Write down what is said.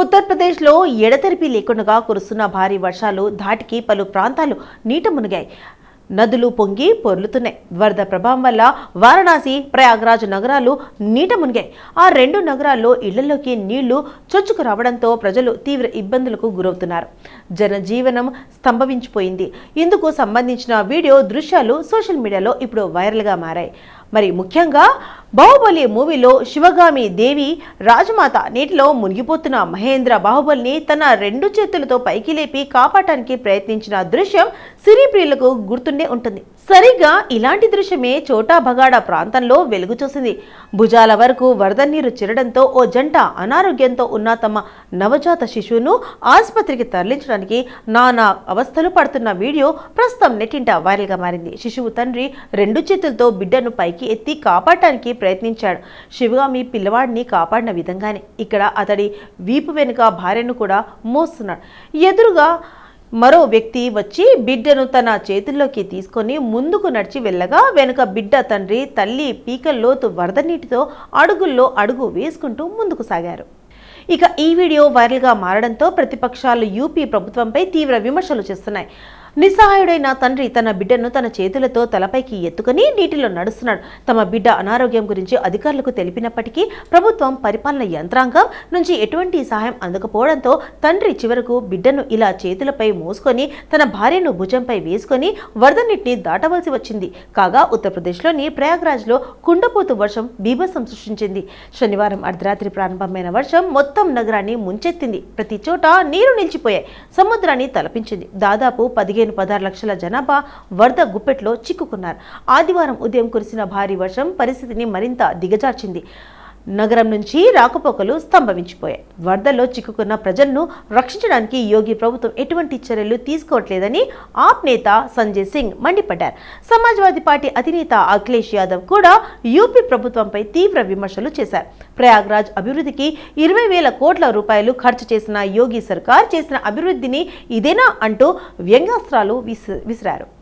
ఉత్తరప్రదేశ్లో ఎడతెరిపి లేకుండా కురుస్తున్న భారీ వర్షాలు ధాటికి పలు ప్రాంతాలు నీట మునిగాయి. నదులు పొంగి పొర్లుతున్నాయి. వరద ప్రభావం వల్ల వారణాసి ప్రయాగ్రాజ్ నగరాలు నీట మునిగాయి. ఆ రెండు నగరాల్లో ఇళ్ళలోకి నీళ్ళు చొచ్చుకు రావడంతో ప్రజలు తీవ్ర ఇబ్బందులకు గురవుతున్నారు. జనజీవనం స్తంభవించిపోయింది. ఇందుకు సంబంధించిన వీడియో దృశ్యాలు సోషల్ మీడియాలో ఇప్పుడు వైరల్గా మారాయి. మరి ముఖ్యంగా బాహుబలి మూవీలో శివగామి దేవి రాజమాత నీటిలో మునిగిపోతున్న మహేంద్ర బాహుబలిని తన రెండు చేతులతో పైకి లేపి కాపాడటానికి ప్రయత్నించిన దృశ్యం సినీ ప్రియులకు గుర్తుండే ఉంటుంది. సరిగ్గా ఇలాంటి దృశ్యమే చోటా బగాడ ప్రాంతంలో వెలుగు చూసింది. భుజాల వరకు వరద నీరు చిరడంతో ఓ జంట అనారోగ్యంతో ఉన్న తమ నవజాత శిశువును ఆసుపత్రికి తరలించడానికి నానా అవస్థలు పడుతున్న వీడియో ప్రస్తుతం నెట్టింట వైరల్గా మారింది. శిశువు తండ్రి రెండు చేతులతో బిడ్డను పైకి ఎత్తి కాపాడటానికి ప్రయత్నించాడు. శివగామి పిల్లవాడిని కాపాడిన విధంగానే ఇక్కడ అతడి వీపు వెనుక భార్యను కూడా మోస్తున్నాడు. ఎదురుగా మరో వ్యక్తి వచ్చి బిడ్డను తన చేతుల్లోకి తీసుకొని ముందుకు నడిచి వెళ్ళగా వెనుక బిడ్డ తండ్రి తల్లి పీకల్లోతు వరద నీటితో అడుగుల్లో అడుగు వేసుకుంటూ ముందుకు సాగారు. ఇక ఈ వీడియో వైరల్గా మారడంతో ప్రతిపక్షాలు యూపీ ప్రభుత్వంపై తీవ్ర విమర్శలు చేస్తున్నాయి. నిస్సహాయుడైన తండ్రి తన బిడ్డను తన చేతులతో తలపైకి ఎత్తుకుని నీటిలో నడుస్తున్నాడు. తమ బిడ్డ అనారోగ్యం గురించి అధికారులకు తెలిపినప్పటికీ ప్రభుత్వం పరిపాలన యంత్రాంగం నుంచి ఎటువంటి సహాయం అందకపోవడంతో తండ్రి చివరకు బిడ్డను ఇలా చేతులపై మోసుకొని తన భార్యను భుజంపై వేసుకొని వరద నీటిని దాటవలసి వచ్చింది. కాగా ఉత్తరప్రదేశ్లోని ప్రయాగ్రాజ్లో కుండపోతు వర్షం బీభత్సం సృష్టించింది. శనివారం అర్ధరాత్రి ప్రారంభమైన వర్షం మొత్తం నగరాన్ని ముంచెత్తింది. ప్రతి చోట నీరు నిలిచిపోయాయి. సముద్రాన్ని తలపించింది. దాదాపు పదిహేను పదహారు లక్షల జనాభా వరద గుప్పెట్లో చిక్కుకున్నారు. ఆదివారం ఉదయం కురిసిన భారీ వర్షం పరిస్థితిని మరింత దిగజార్చింది. నగరం నుంచి రాకపోకలు స్తంభవించిపోయాయి వరదల్లో చిక్కుకున్న ప్రజలను రక్షించడానికి యోగి ప్రభుత్వం ఎటువంటి చర్యలు తీసుకోవట్లేదని ఆప్ నేత సంజయ్ సింగ్ మండిపడ్డారు. సమాజ్వాదీ పార్టీ అధినేత అఖిలేష్ యాదవ్ కూడా యూపీ ప్రభుత్వంపై తీవ్ర విమర్శలు చేశారు. ప్రయాగ్రాజ్ అభివృద్ధికి ఇరవై వేల కోట్ల రూపాయలు ఖర్చు చేసిన యోగి సర్కార్ చేసిన అభివృద్ధిని ఇదేనా అంటూ వ్యంగ్యాస్త్రాలు విసి విసిరారు.